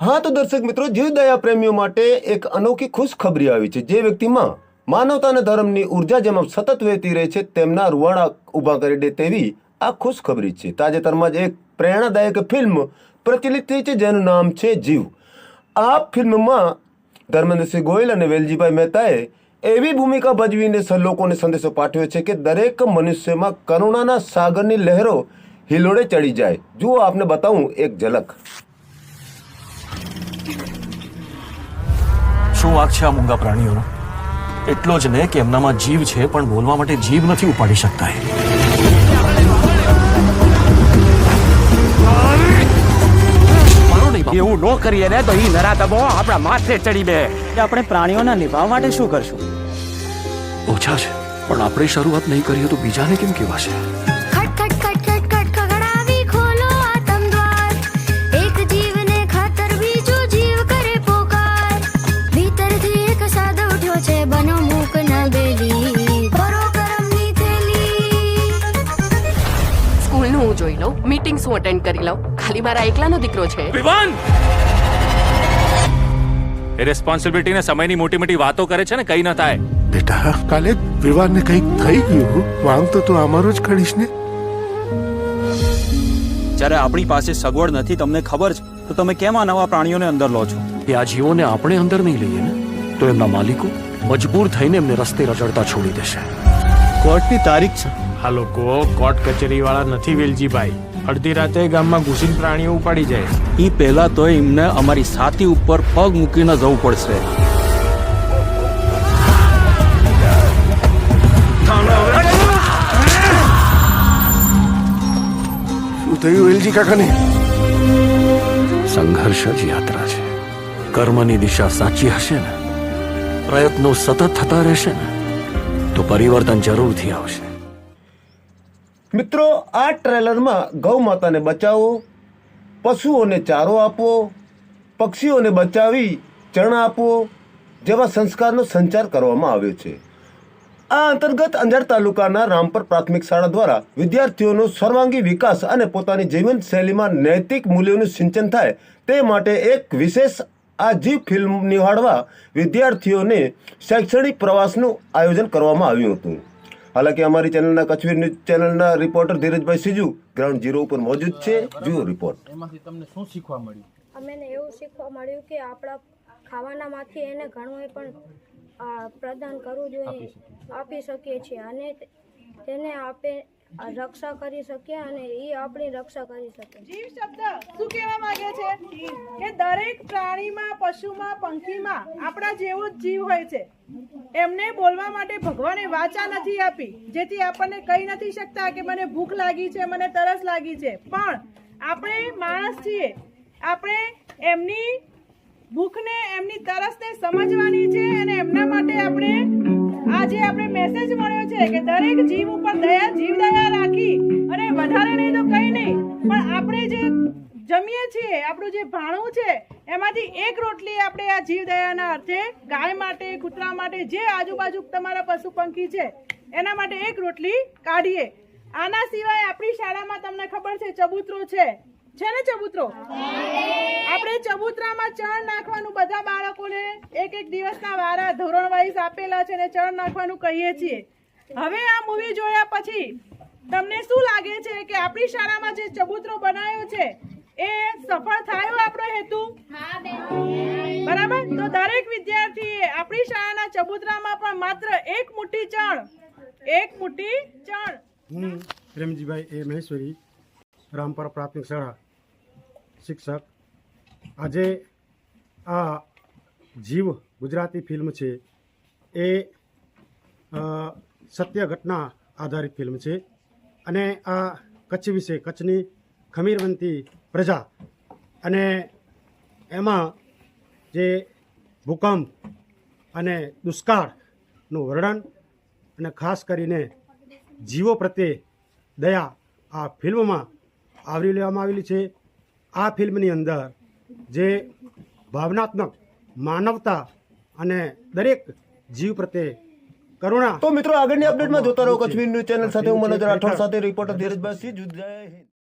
હા, તો દર્શક મિત્રો જીવ દયા પ્રેમીઓ માટે એક અનોખી ખુશખબરી આવી છે, જે વ્યક્તિમાં માનવતા અને ધર્મની ઊર્જા જેમાં સતત વહેતી રહે છે, તેમના રૂવાડા ઊભા કરી દે તેવી આ ખુશખબરી છે. તાજેતરમાં જ એક પ્રેરણાદાયક ફિલ્મ પ્રચલિત થઈ છે, જેનું નામ છે જીવ. આ ફિલ્મમાં ધર્મેન્દ્રસિંહ ગોયલ અને વેલજીભાઈ મહેતાએ એવી ભૂમિકા ભજવીને લોકોને સંદેશો પાઠવ્યો છે કે દરેક મનુષ્યમાં કરુણાના સાગરની લહેરો હિલોડે ચડી જાય. જુઓ, આપને બતાવું એક ઝલક. શું વાક છે આ મૂંગા પ્રાણીઓનો? એટલો જ ને કે એમનામાં જીવ છે પણ બોલવા માટે જીવ નથી ઉપાડી શકતા એ. મારો એવું ન કરીએ ને તો એ નરાધમો આપણા માથે ચડી બે. આપણે પ્રાણીઓના નિભાવ માટે શું કરશું? ઓછા છે. પણ આપણે શરૂઆત નહીં કરીએ તો બીજાને કેમ કહેવાશે લઉં હું અટેન્ડ કરી લઉં. ખાલી મારા એકલાનો દીકરો છે. એ રિસ્પોન્સિબિલિટી ને સમયની મોટી મોટી વાતો કરે છે ને કઈ ન થાય. બેટા કાલે વિવાદને કંઈક થઈ ગયું. વાંગ તો તું અમારો જ કરીશ ને. જ્યારે આપણી પાસે સગવડ નથી તમને ખબર છે તો તમે કેમ આ નવા પ્રાણીઓને અંદર લો છો? કે આ જીવોને આપણે અંદર નહીં લઈએ ને? તો એમના માલિકો મજબૂર થઈને એમને રસ્તે રચડતા છોડી દેશે. કોર્ટની તારીખ છે. આ લોકો કોર્ટ કચેરી વાળા નથી વેલજીભાઈ. અડધી રાતે ગામમાં ઘૂસીને પ્રાણીઓ ઉપાડી જાય. એ પહેલા તો એમને અમારી છાતી ઉપર પગ મૂકીને જવું પડશે. શું થયું વેલજી કાકાને? સંઘર્ષ જ યાત્રા છે. કર્મની દિશા સાચી હશે ને? પ્રયત્નો સતત થતા રહેશે ને? તો પરિવર્તન જરૂરથી આવશે. મિત્રો, આ ટ્રેલરમાં ગૌ માતાને બચાવો, પશુઓને ચારો આપવો, પક્ષીઓને બચાવી ચણ આપવો જેવા સંસ્કારનો સંચાર કરવામાં આવ્યો છે. આ અંતર્ગત અંજાર તાલુકાના રામપર પ્રાથમિક શાળા દ્વારા વિદ્યાર્થીઓનો સર્વાંગી વિકાસ અને પોતાની જીવનશૈલીમાં નૈતિક મૂલ્યોનું સિંચન થાય તે માટે એક વિશેષ આ જીવ ફિલ્મ નિહાળવા વિદ્યાર્થીઓને શૈક્ષણિક પ્રવાસનું આયોજન કરવામાં આવ્યું હતું. હાલાકી અમારી ચેનલના કચ્છવીર ન્યૂઝ ચેનલના રિપોર્ટર ધીરજભાઈ સિજુ ગ્રાઉન્ડ ઝીરો ઉપર મોજૂદ છે. જુઓ રિપોર્ટ. શીખવા મળ્યું? અમે અમને એવું શીખવા મળ્યું કે આપણા ખાવાનામાંથી એને ઘણું એ પણ પ્રદાન કરવું જોઈએ. આપી શકીએ છીએ અને તેને આપે રક્ષા કરી શકીએ અને એ આપણી રક્ષા કરી શકે. જીવ શબ્દ શું કહેવા માંગે છે? કે દરેક પ્રાણીમાં પશુમાં પંખીમાં આપણા જેવો જ જીવ હોય છે. એમને બોલવા માટે ભગવાને વાચા નથી આપી, જેથી આપણને કહી નથી શકતા કે મને ભૂખ લાગી છે, મને તરસ લાગી છે. પણ આપણે માણસ છીએ. આપણે એમની ભૂખને, એમની તરસને સમજવાની છે અને એમના માટે આપણે, આજે આપણે મેસેજ મળ્યો છે કે દરેક જીવ ઉપર દયા જીવ દયા રાખી અને છીએ આપણું જે ભાણું છે, એમાંથી એક રોટલી આપણે આ જીવદયાના અર્થે ગાય માટે, કૂતરા માટે, જે આજુબાજુ તમારા પશુ પંખી છે, એના માટે એક રોટલી કાઢીએ. આના સિવાય આપણી શાળામાં તમને ખબર છે, ચબૂતરો છે. છે ને ચબૂતરો? આપણે ચબૂતરામાં ચણ નાખવાનું બધા બાળકોને એક એક દિવસના વારા ધોરણ વાઇઝ આપેલા છે ને ચણ નાખવાનું કહીએ છીએ. હવે આ મૂવી જોયા પછી તમને શું લાગે છે કે આપણી શાળામાં જે ચબૂતરો બનાવ્યો છે એ સફળ થયો આપણો હેતુ. બરાબર? તો દરેક વિદ્યાર્થી આપણી શાળાના ચબુતરામાં પણ માત્ર એક મુઠ્ઠી ચણ. એક મુઠ્ઠી ચણ. હું પ્રેમજીભાઈ એ મહેશ્વરી રામપર પ્રાથમિક શાળા શિક્ષક. આજે આ જીવ ગુજરાતી ફિલ્મ છે. એ સત્ય ઘટના આધારિત ફિલ્મ છે. અને આ કચ્છ વિશે કચ્છની ખમીરવંતી પ્રજા. અને એમાં જે ભૂકંપ અને દુષ્કાળનું વર્ણન અને ખાસ કરીને જીવો પ્રત્યે દયા આ ફિલ્મમાં આવરી લેવામાં આવેલી છે. આ ફિલ્મની અંદર જે ભાવનાત્મક માનવતા અને દરેક જીવ પ્રત્યે કરુણા તો મિત્રો આગળની અપડેટમાં જોતા રહો કચ્છવીર ન્યૂઝ ચેનલ સાથે હું મનોજ રાઠોડ સાથે રિપોર્ટર ધીરજભાઈ સિંહ જય હિન્દ.